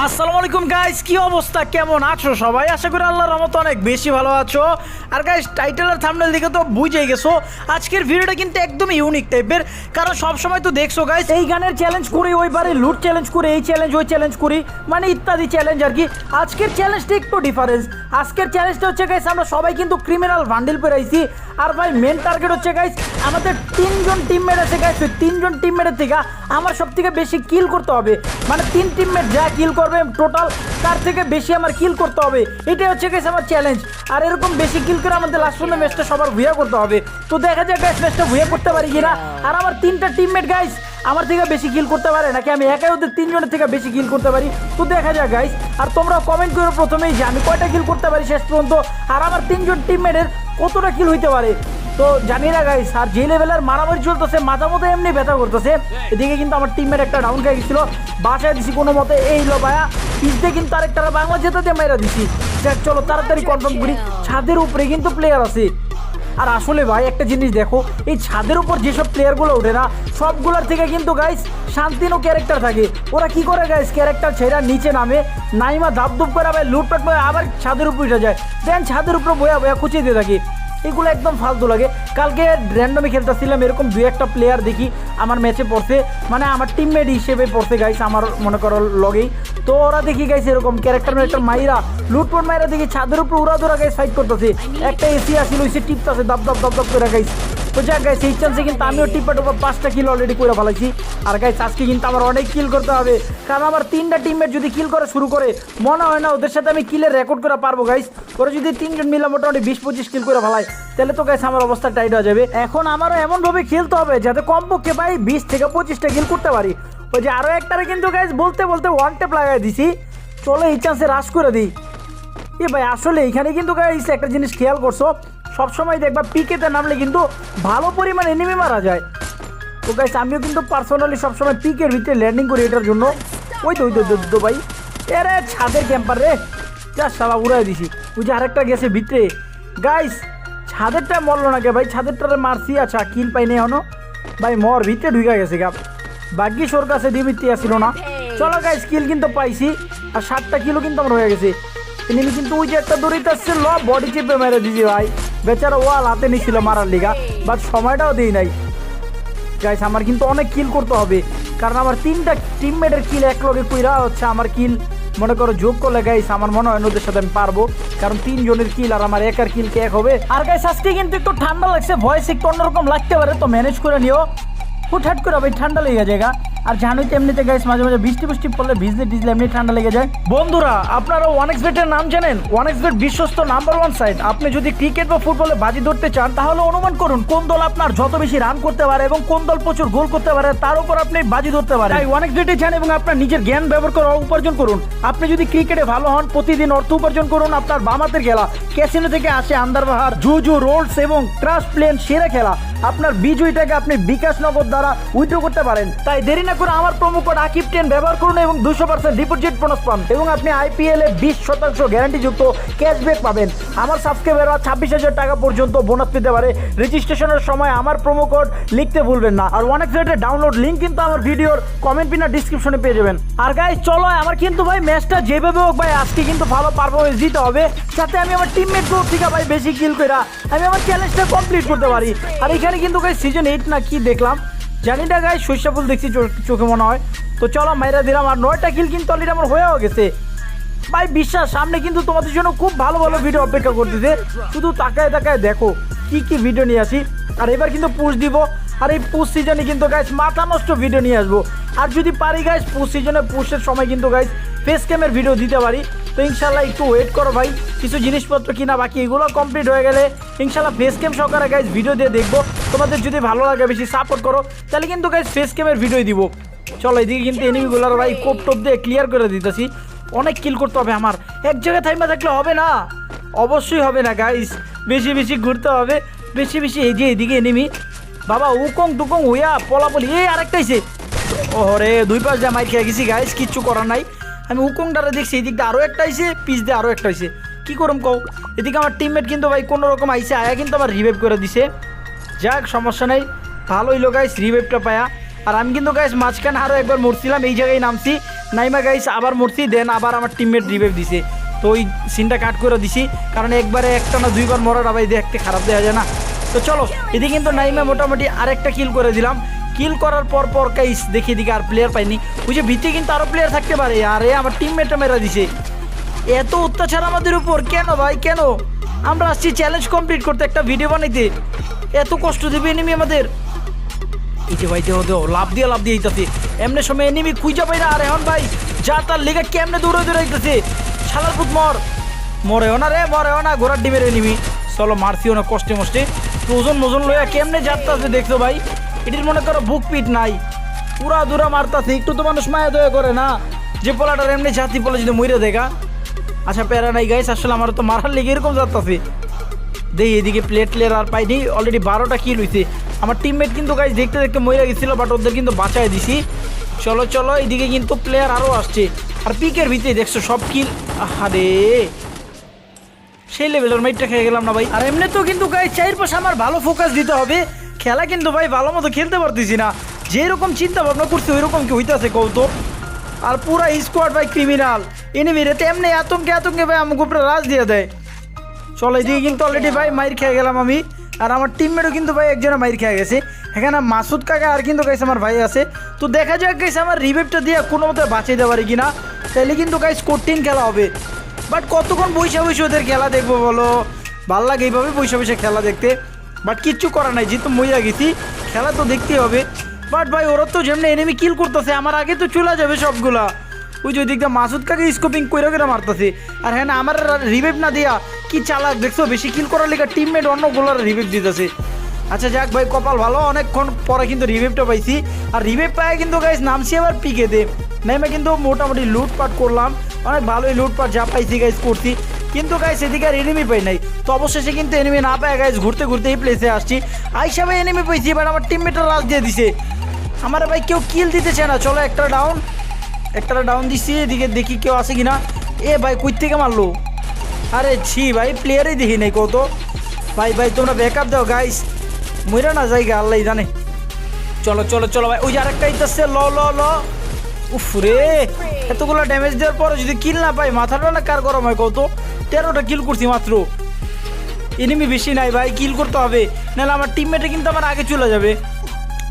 আসসালামু আলাইকুম গাইস কি অবস্থা? কেমন আছো সবাই? আশা করি আল্লাহর রহমতে অনেক বেশি ভালো আছো। আর গাইস টাইটেল আর থাম্বনেল দেখে তো বুঝে গেছো, আজকের ভিডিওটা কিন্তু একদম ইউনিক টাইপের কারণ সব সময় তো দেখছ গাইস এই গানের চ্যালেঞ্জ করি ওইবারে লুট চ্যালেঞ্জ করি, এই চ্যালেঞ্জ ওই চ্যালেঞ্জ করি মানে ইত্যাদি চ্যালেঞ্জ আর কি। আজকের চ্যালেঞ্জটা একটু ডিফারেন্স আজকের চ্যালেঞ্জটা হচ্ছে গাইস আমরা সবাই কিন্তু ক্রিমিনাল ভান্ডিল পেরাইছি আর ভাই মেন টার্গেট হচ্ছে গাইস আমাদের তিনজন টিমমেট আছে গাইস ওই তিনজন টিমমেটের থেকে আমার সব থেকে বেশি কিল করতে হবে। মানে তিন টিমমেট যা কিল করবে টোটাল তার থেকে বেশি আমার কিল করতে হবে। এটাই হচ্ছে গাইস আমার চ্যালেঞ্জ আর এরকম বেশি কিল করে আমাদের লাস্ট পর্যন্ত ম্যাচটা সবার ভুয়া করতে হবে। তো দেখা যাক গাইস ম্যাচটা ভুয়া করতে পারি কিনা। আর আমার তিনটা টিমমেট গাইস আমার থেকে বেশি কিল করতে পারে নাকি আমি একাই ওদের তিনজনের থেকে বেশি কিল করতে পারি? তো দেখা যাক গাইস আর তোমরা কমেন্ট করো প্রথমেই যে আমি কয়টা কিল করতে পারি শেষ পর্যন্ত। আর আমার তিনজন টিমমেটের কতটা কিল হইতে পারে? তো জানি না গাইস আর যে লেভেলের মারামারি চলতেছে মাথা মতো এমনি ব্যথা করতেছে। এদিকে কিন্তু আমার টিমের একটা ডাউন খেয়ে গেছিল। বাসায় দিছি কোনো মতে, এই লো ভায়া পিছতে কিন্তু আরেকটা বাংলা জেতাতে মেরা দিছি। যাক চলো, তাড়াতাড়ি কনফার্ম করি, ছাদের উপরে কিন্তু প্লেয়ার আছে। আর আসলে ভাই, একটা জিনিস দেখো, এই ছাদের উপর যেসব প্লেয়ারগুলো ওঠে না, সবগুলোর থেকে কিন্তু গাইস শান্তিনো ক্যারেক্টার থাকে। ওরা কি করে গাইস ক্যারেক্টার ছেড়া নিচে নামে? নাইমা ধাপ ধুপ করে আবার লুটপাট করে আবার ছাদের উপরে উঠে যায়। দেন ছাদের উপরে বয়া বয়া খুঁচিয়ে দিয়ে থাকে। এগুলো একদম ফালতু লাগে। কালকে র্যান্ডমে খেলতেছিলাম, এরকম দু একটা প্লেয়ার দেখি আমার ম্যাচে পড়ছে। মানে আমার টিমমেট হিসেবে পড়ছে গাইস আমার মনে করো লগেই। তো ওরা দেখি গাইছে এরকম ক্যারেক্টার ম্যারেক্টার মাইরা, লুটপট মাইরা দেখি, ছাদের উপর উড়া ধরা গাইস ফাইট করতেছে। একটা এসি আসিল ওইসে টিপতেছে দাব দাব দাব দাব করে গাইস তো যাক গাইস এই চান্সে কিন্তু আমিও টিপা টোপা পাঁচটা কিল অলরেডি করে ফেলাইছি। আর গাইস আজকে কিন্তু আমার অনেক কিল করতে হবে। কারণ আমার তিনটা টিমমেট যদি কিল করা শুরু করে, মনে হয় না ওদের সাথে আমি কিলের রেকর্ড করে পারব গাইস ওরা যদি তিনজন মিলে মোটামুটি বিশ পঁচিশ কিল করে ফেলায়, তাহলে তো গাইস আমার অবস্থা টাইট হয়ে যাবে। এখন আমারও এমনভাবে খেলতে হবে যাতে কমপক্ষে ভাই বিশ থেকে পঁচিশটা কিল করতে পারি। ওই যে আরও একটারে কিন্তু গাইস বলতে বলতে ওয়ান টেপ লাগাই দিছি। চলো এই চান্সে রাশ করে দিই। এ ভাই, আসলে এখানে কিন্তু গাইস একটা জিনিস খেয়াল করছ সবসময় দেখবা পিকেতে নামলে কিন্তু ভালো পরিমাণ এনিমি মারা যায়। তো গাইস আমিও কিন্তু পার্সোনালি সবসময় পিকের ভিতরে ল্যান্ডিং করি এটার জন্য। ওই তো ওই তো তো ভাই। এরে, ছাদের ক্যাম্পার রে। যা সালা উড়াই দিছি। ওই যে আরেকটা গেছে ভিতরে। গাইস ছাদেরটা মরলো না কে ভাই? ছাদেরটারে মারছি আচ্ছা কিল পাইনি এখনও। ভাই, মর, ভিতরে ঢুকে গেছে গা। বাকি সোর কাছে ডিমিটি আসছিল না। চলো গাইস কিল কিন্তু পাইছি। আর ষাটটা কিলো কিন্তু আমার হয়ে গেছে। এনিমি কিন্তু ওই যে একটা দড়িতে আসছে ল বডি চেপে মেরে দিছি ভাই। বেচারা ওয়াল হাতে নিছিল মারার লিগা বাট সময়টাও দিই নাই। গাইস আমার কিন্তু অনেক কিল করতে হবে, কারণ আমার তিনটা টিমমেটের কিল এক লগে কইরা হচ্ছে আমার কিল মনে করো যোগ করলে গাইস আমার মনে হয় ওদের সাথে আমি পারব, কারণ তিনজনের কিল আর আমার একার কিল কে এক হবে। আর গাইস আজকে কিন্তু একটু ঠান্ডা লাগছে ভয়েস একটু অন্যরকম লাগতে পারে, তো ম্যানেজ করে নিও। হুটহাট করে ভাই, ঠান্ডা লেগে যায় গা। আর জানোই তো এমনিতে গাইস মাঝে মাঝে বৃষ্টি বৃষ্টি পড়লে ভিজলে টিজলে এমনি ঠান্ডা লেগে যায়। বন্ধুরা আপনারা ওয়ানেক্স বেটের নাম জানেন ওয়ানেক্স বেট বিশ্বস্ত নাম্বার ওয়ান সাইট আপনি যদি ক্রিকেট বা ফুটবলে বাজি ধরতে চান তাহলে অনুমান করুন কোন দল আপনার যত বেশি রান করতে পারে এবং কোন দল প্রচুর গোল করতে পারে তার উপর আপনি বাজি ধরতে পারেন। তাই ওয়ানেক্স বেটে যান এবং আপনার নিজের জ্ঞান ব্যবহার করে উপার্জন করুন। আপনি যদি ক্রিকেটে ভালো হন প্রতিদিন অর্থ উপার্জন করুন আপনার বামাতের খেলা। ক্যাসিনো থেকে আসে আন্দারবাহার জুজু রোলস এবং ক্রাশ প্লেন সেরা খেলা। আপনার বিজয়ীটাকে আপনি বিকাশ নগদ দ্বারা উইথড্র করতে পারেন। তাই দেরি না করে আমার প্রোমো কোড আকিব টেন ব্যবহার করুন এবং দুশো পার্সেন্ট ডিপোজিট বোনাস পান। এবং আপনি আইপিএল এ বিশ শতাংশ গ্যারান্টিযুক্ত ক্যাশব্যাক পাবেন। আমার সাবস্ক্রাইবাররা ছাব্বিশ হাজার টাকা পর্যন্ত বোনাস পেতে পারে। রেজিস্ট্রেশনের সময় আমার প্রোমো কোড লিখতে ভুলবেন না। আর অনেক রেটের ডাউনলোড লিঙ্ক কিন্তু আমার ভিডিওর কমেন্ট পিনা ডিসক্রিপশনে পেয়ে যাবেন। আর গাই চলো, আমার কিন্তু ভাই ম্যাচটা যেভাবে হোক ভাই, আজকে কিন্তু ভালো পারফরমেন্স দিতে হবে। যাতে আমি আমার টিমমেট গ্রুপ থেকে ভাই বেশি কিল কইরা আমি আমার চ্যালেঞ্জটা কমপ্লিট করতে পারি। আর এখানে কিন্তু গাই সিজন এইট না কি দেখলাম? জানি না গাই শস্য ফুল দেখছি চোখে মনে হয়। তো চলো, মাইরা দিলাম। আর নয়টা কিল কিন্তু অলরেডি আমার হয়েও গেছে। ভাই, বিশ্বাস, সামনে কিন্তু তোমাদের জন্য খুব ভালো ভালো ভিডিও অপেক্ষা করতেছে। শুধু তাকায় তাকায় দেখো কি কি ভিডিও নিয়ে আসি। আর এবার কিন্তু পুষ দিব। আর এই পুষ সিজনে কিন্তু গাইস মাথা নষ্ট ভিডিও নিয়ে আসব। আর যদি পারি গাইস পুশ সিজনে পুষের সময় কিন্তু গাইস ফেস ক্যামের ভিডিও দিতে পারি। তো ইনশাল্লাহ একটু ওয়েট করো ভাই। কিছু জিনিসপত্র কিনা বাকি, এগুলো কমপ্লিট হয়ে গেলে ইনশাল্লাহ ফেস ক্যাম সহকারে গাইস ভিডিও দিয়ে দেখব। তোমাদের যদি ভালো লাগে বেশি সাপোর্ট করো, তাহলে কিন্তু গাইস ফেস ক্যামের ভিডিও দিব। চলো এদিকে কিন্তু এনিমিগুলোর ভাই কোপ টোপ দিয়ে ক্লিয়ার করে দিতেছি। অনেক কিল করতে হবে আমার। এক জায়গায় থাইমা থাকলে হবে না? অবশ্যই হবে না গাইস বেশি বেশি ঘুরতে হবে। বেশি বেশি এই যে এদিকে এনিমি বাবা, উকং টুকং হুইয়া পলাপলি। এই আরেকটাইছে ওরে দুই পাশ যা মাইর খেয়ে গেছি গাইস কিচ্ছু করার নাই। আমি উকংটারে দেখছি এই দিকটা আরও একটা আইছে পিস দিয়ে আরও একটা আইছে। কী করম কও? এদিকে আমার টিমমেট কিন্তু ভাই কোনো রকম আইসে আয়া কিন্তু আমার রিভাইভ করে দিছে। যাক, সমস্যা নেই। ভালোই লোক গাইস রিভাইভটা পায়া। আর আমি কিন্তু গাইস মাঝখানে আরও একবার মরছিলাম, এই জায়গায় নামছি। নাইমা গাইস আবার মরছি দেন আবার আমার টিমমেট রিভাইভ দিছে। তো ওই সিনটা কাট করে দিছি, কারণ একবারে একটা না দুইবার মরাটা ভাই দেখতে খারাপ দেওয়া যায় না। তো চলো, এদিকে কিন্তু নাইমা মোটামুটি আরেকটা কিল করে দিলাম। কিল করার পর পর কাইস দেখি এদিকে আর প্লেয়ার পাইনি। ওই যে ভিতরে কিন্তু আরও প্লেয়ার থাকতে পারে। আরে, আমার টিমমেটটা মেরা দিছে। এত অত্যাচার আমাদের উপর। কেন ভাই, কেন? আমরা আসছি চ্যালেঞ্জ কমপ্লিট করতে একটা ভিডিও বানাইতে। এত কষ্ট দেবে এনিমি আমাদের। যে ভাই, দেহ দেহ লাভ দিয়ে লাভ দিয়ে দিতেছে এমনি সময় এনিমি খুঁজা পাই না। আর এখন ভাই, যা তার লেগে কেমনে দৌড়ে দৌড়াইতেছে শালার পুত মর। মরেও না রে, মরেও না। ঘোড়ার ডিমের এনিমি চলো মারছিও না কষ্টে মষ্টে। ওজন মোজন লইয়া কেমনে যাত্রাছে দেখছ ভাই? এটির মনে করো বুক পিট নাই। পুরা দূরা মারতাছে, একটু তো মানুষ মায়া দয়া করে না। যে পোলাটার এমনি জাতি পোলা যদি মইরে দেখা আচ্ছা প্যারা নাই গাইস আসলে আমার তো মারার লেগে এরকম যাত্রাছে দেই, এদিকে প্লেট প্লেয়ার আর পাইনি অলরেডি বারোটা কিল হইছে। আমার টিমমেট কিন্তু গাইজ দেখতে দেখতে মরে গেছিল বাট ওদের কিন্তু বাঁচায় দিছি। চলো চলো, এদিকে কিন্তু প্লেয়ার আরও আসছে। আর পিকের ভিতরে দেখছ সব কিল আরে সেই লেভেলের মাইটটা খেয়ে গেলাম না ভাই। আর এমনি তো কিন্তু গাই চার পাশে আমার ভালো ফোকাস দিতে হবে। খেলা কিন্তু ভাই ভালো মতো খেলতে পারতেছি না। যেরকম চিন্তা ভাবনা করছি ওই রকম কি হইতেছে কৌতো আর পুরা স্কোয়াড ভাই ক্রিমিনাল এনিমিরে তেমনি আতঙ্কে আতঙ্কে ভাই আমাকে উপরে রাজ দিয়ে দেয়। চলো এদিকে কিন্তু অলরেডি ভাই মাইর খেয়ে গেলাম আমি। আর আমার টিমমেটও কিন্তু ভাই একজনে মাইর খেয়ে গেছে। এখানে মাসুদ কাকা আর কিন্তু গাইছে আমার ভাই আছে। তো দেখা যাক গাইছে আমার রিভেভটা দিয়ে কোনো মতে বাঁচিয়ে দিতে পারি কিনা। তাইলে কিন্তু গাইস কঠিন খেলা হবে। বাট কতক্ষণ বৈশা বৈশে ওদের খেলা দেখব বলো? ভালো লাগে এইভাবে বৈশা বৈশে খেলা দেখতে। বাট কিচ্ছু করা নাই যেহেতু মইয়া গেছি। খেলা তো দেখতেই হবে। বাট ভাই ওরা তো যেমনি এনিমি কিল করতেছে, আমার আগে তো চলে যাবে সবগুলা। ওই যে ওইদিকটা মাসুদ কাকে স্কোপিং করে করে মারতেছে। আর হ্যাঁ আমার রিভাইভ না দিয়া, কি চালাক দেখছ? বেশি কিল করার লেগে টিমমেট অন্য গোলার রিভাইভ দিতেছে। আচ্ছা যাক ভাই, কপাল ভালো, অনেকক্ষণ পরে কিন্তু রিভাইভটা পাইছি। আর রিভাইভ পায় কিন্তু গাইস নামছি আবার পিকে দে নেমে কিন্তু মোটামুটি লুটপাট করলাম। অনেক ভালোই লুটপাট যা পাইছি গাইস করছি। কিন্তু গাইস এদিকে আর এনিমি পাই নাই। তো অবশেষে কিন্তু এনিমি না পায় গাইস ঘুরতে ঘুরতে এই প্লেসে আসছি। আইসা ভাই এনিমি পাইছি, এবার আমার টিমমেটরা রাজ দিয়ে দিছে। আমার ভাই কেউ কিল দিতেছে না। চলো একটা ডাউন একটা ডাউন দিচ্ছি এদিকে দেখি কেউ আছে কিনা। এ ভাই কই থেকে মারলো? আরে ছি ভাই প্লেয়ারই দেখি নাই কত ভাই ভাই, তোমরা ব্যাকআপ দাও গাইস মইরা না জায়গা, আল্লাহ জানে। চলো চলো চলো ভাই, ওই আরেকটা ইতাচ্ছে ল ল ল। উফ রে, এতগুলো ড্যামেজ দেওয়ার পরে যদি কিল না পাই মাথাটা না কার গরম হয় কত তেরোটা কিল করছি মাত্র। এনিমি বেশি নাই ভাই কিল করতে হবে। নাহলে আমার টিমমেটে কিন্তু আমার আগে চলে যাবে।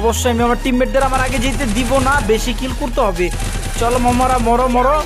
অবশ্যই আমি আমার টিমমেটদের আমার আগে যেতে দিব না, বেশি কিল করতে হবে। চলো মমরা, মরো মরো।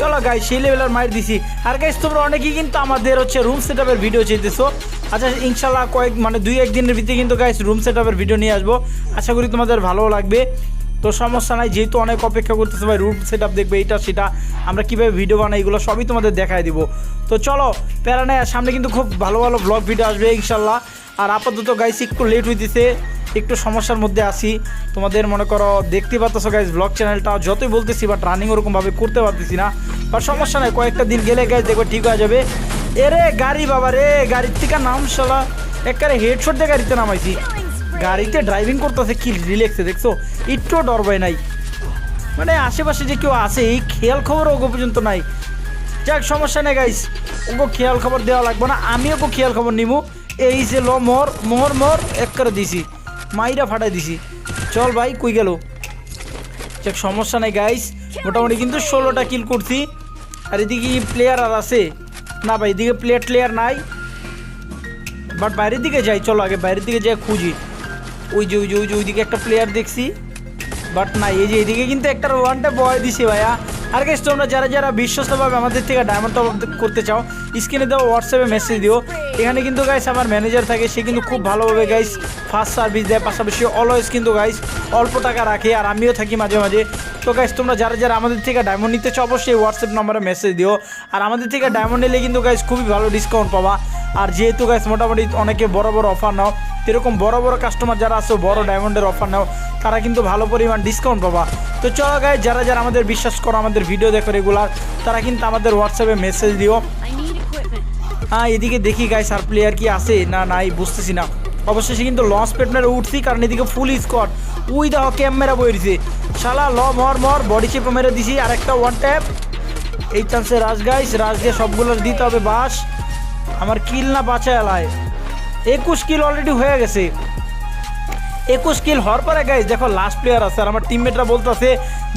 চলো গাই সেই লেভেলের মাইর দিছি। আর গাইস তোমরা অনেকেই কিন্তু আমাদের হচ্ছে রুম সেট ভিডিও চেয়েছো আচ্ছা ইনশাল্লাহ কয়েক মানে দুই, একদিনের ভিতরে কিন্তু গাইস রুম সেট ভিডিও নিয়ে আসব। আশা করি তোমাদের ভালো লাগবে। তো সমস্যা নাই, যেহেতু অনেক অপেক্ষা করতেছে ভাই রুট সেট আপ দেখবে, এইটা, সেটা, আমরা কীভাবে ভিডিও বানাই, এগুলো সবই তোমাদের দেখায় দিব। তো চলো, প্যারা আর সামনে কিন্তু খুব ভালো ভালো ব্লগ ভিডিও আসবে, ইনশাল্লাহ। আর আপাতত গাইস একটু লেট হইতেছে, একটু সমস্যার মধ্যে আসি তোমাদের মনে করো, দেখতে পাচ্ছ গাইজ ব্লগ চ্যানেলটা যতই বলতেছি বাট রানিং ওরকমভাবে করতে পারতেছি না। বাট সমস্যা নাই, কয়েকটা দিন গেলে গাইজ দেখবে ঠিক হয়ে যাবে। এরে, গাড়ি বাবা রে, গাড়ির থেকে নাম শালা একবারে হেডশট দিয়ে গাড়িতে নামাইছি। গাড়িতে ড্রাইভিং করতেছে, কি রিল্যাক্সে দেখছ? একটু ডর নাই। মানে আশেপাশে যে কেউ আছে, এই খেয়াল খবর ওগো পর্যন্ত নাই। যাক, সমস্যা নেই গাইস ওগো খেয়াল খবর দেওয়া লাগবে না। আমিও ওগো খেয়াল খবর নিবো এই যে ল, মর মোহর মর, এক করে দিছি। মাইরা ফাটাই দিছি। চল ভাই, কই গেল? যাক, সমস্যা নেই গাইস মোটামুটি কিন্তু ষোলোটা কিল করছি। আর এদিকে প্লেয়ার আর আছে। না ভাই, এদিকে প্লেয়ার প্লেয়ার নাই। বাট বাইরের দিকে যাই, চলো আগে বাইরের দিকে যাই, খুঁজি। ওই যে ওই যে ওই যে, ওইদিকে একটা প্লেয়ার দেখছি। বাট না, এই যে এদিকে কিন্তু একটা ওয়ানটা বয় দিছে ভাইয়া। আর গাইস তোমরা যারা যারা বিশ্বস্তভাবে আমাদের থেকে ডায়মন্ড টপ করতে চাও স্ক্রিনে দাও হোয়াটসঅ্যাপে মেসেজ দিও। এখানে কিন্তু গাইস আমার ম্যানেজার থাকে, সে কিন্তু খুব ভালোভাবে গাইস ফার্স্ট সার্ভিস দেয়। পাশাপাশি অলওয়েজ কিন্তু গাইস অল্প টাকা রাখে, আর আমিও থাকি মাঝে মাঝে। তো গাইস তোমরা যারা যারা আমাদের থেকে ডায়মন্ড নিতে চাও, অবশ্যই হোয়াটসঅ্যাপ নম্বরে মেসেজ দিও। আর আমাদের থেকে ডায়মন্ড নিলে কিন্তু গাইস খুবই ভালো ডিসকাউন্ট পাবা। আর যেহেতু গাইস মোটামুটি অনেকে বড় বড় অফার নাও এরকম বড় বড় কাস্টমার যারা আছে বড় ডায়মন্ডের অফার নাও তারা কিন্তু ভালো পরিমাণ ডিসকাউন্ট পাবা। তো চলো গাইস যারা যারা আমাদের বিশ্বাস করো আমাদের ভিডিও দেখো রেগুলার তারা কিন্তু আমাদের হোয়াটসঅ্যাপে মেসেজ দিও. হ্যাঁ এদিকে দেখি গাইস আর প্লেয়ার কি আছে না নাই বুঝতেছি না। অবশেষে কিন্তু লঞ্চ পেটনারে উঠছি কারণ এদিকে ফুল স্কট উই দেখো ক্যামেরা বইছে শালা ল মর মর বডি চেপে মেরে দিছি আর একটা ওয়ান ট্যাপ এই চান্সে রাজ গাইস রাজ দিয়ে সবগুলো দিতে হবে বাস। আমার কিল না বাঁচা এলায়। একুশ কিল অলরেডি হয়ে গেছে। একুশ কিল হওয়ার পরে গাইজ দেখো লাস্ট প্লেয়ার আছে। আর আমার টিমমেটরা বলতেছে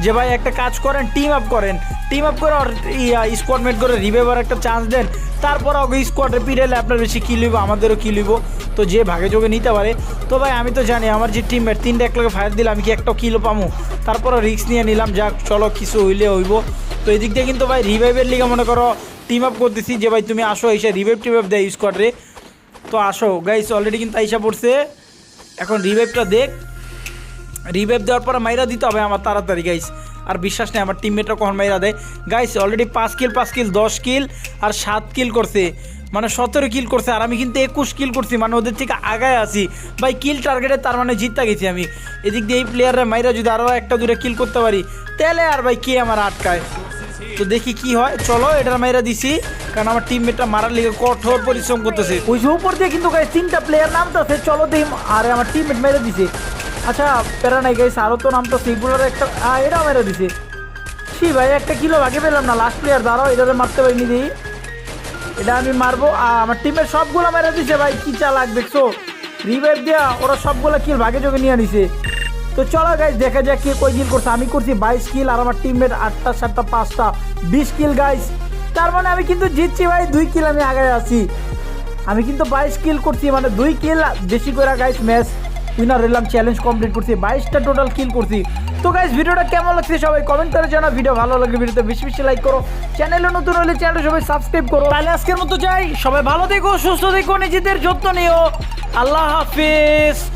যে, ভাই, একটা কাজ করেন টিম আপ করেন। টিম আপ করে স্কোয়াড মেট করে রিভাইভার একটা চান্স দেন। তারপর ওকে স্কোয়াডে পিড়াইলে আপনার বেশি কিল হইব, আমাদেরও কিল হইব। তো যে ভাগে যোগে নিতে পারে। তো ভাই, আমি তো জানি, আমার যে টিমমেট তিনটা এক ফায়ার দিলে আমি কি একটা কিলো পামো? তারপরে রিস্ক নিয়ে নিলাম, যাক, চলো, কিছু হইলে হইব। তো এদিক দিয়ে কিন্তু ভাই রিভাইভের লিগে মনে করো টিম আপ করতেছি যে ভাই তুমি আসো, এসে রিভাইভ টিভাইভ দেয় স্কোয়াডে তো আসো গাইস অলরেডি কিন্তু আইসা পড়ছে। এখন রিভাইভটা দেখ। রিভাইভ দেওয়ার পরে মাইরা দিতে হবে আমার তাড়াতাড়ি গাইস আর বিশ্বাস নেই, আমার টিমমেটরা কখন মাইরা দেয়। গাইস অলরেডি পাঁচ কিল পাঁচ কিল দশ কিল আর সাত কিল করছে। মানে সতেরো কিল করছে আর আমি কিন্তু একুশ কিল করছি মানে ওদের থেকে আগায় আছি। ভাই কিল টার্গেটে তার মানে জিততে গেছি আমি। এদিক দিয়ে এই প্লেয়াররা মাইরা যদি আরও একটা দূরে কিল করতে পারি, তাহলে আর ভাই কে আমার আটকায়? তো দেখি কি হয়। চলো এটার মাইরা দিছি। কারণ আমার টিমমেটটা মারার লিগে কঠোর পরিশ্রম করতেছে। ওই যে উপর দিয়ে কিন্তু গাইস তিনটা প্লেয়ার নামতেছে। চলো দেখি আরে আমার টিমমেট মেরে দিছে। আচ্ছা প্যারা নাই গাইস আরও তো নামতেছে। এগুলোর একটা আ, এটাও মেরে দিছে। ছি ভাই একটা কিলো ভাগে পেলাম না। লাস্ট প্লেয়ার দাঁড়াও এটাতে মারতে পারিনি দিই এটা আমি মারবো। আর আমার টিমের সবগুলো মেরে দিছে ভাই কি চালাক দেখছ? রিভাইভ দেয়া ওরা সবগুলো কিল ভাগে যোগে নিয়ে নিছে তো চলো গাইজ দেখা যাক কে কই কিল করছে। আমি করছি বাইশ কিল আর আমার টিমমেট আটটা, সাতটা, পাঁচটা। বিশ কিল গাইজ তার মানে আমি কিন্তু জিতছি ভাই, দুই কিল আমি আগে আছি। আমি কিন্তু বাইশ কিল করছি মানে দুই কিল বেশি করে গাইজ ম্যাচ উইনার রইলাম চ্যালেঞ্জ কমপ্লিট করছি, বাইশটা টোটাল কিল করছি। তো গাইজ ভিডিওটা কেমন লাগছে সবাই কমেন্ট করে জানা ভিডিও ভালো লাগলে ভিডিওতে বেশি বেশি লাইক করো। চ্যানেলে নতুন হলে চ্যানেলটা সবাই সাবস্ক্রাইব করো। তাহলে আজকের মতো যাই। সবাই ভালো থেকো, সুস্থ থেকো, নিজেদের যত্ন নিও। আল্লাহ হাফিজ।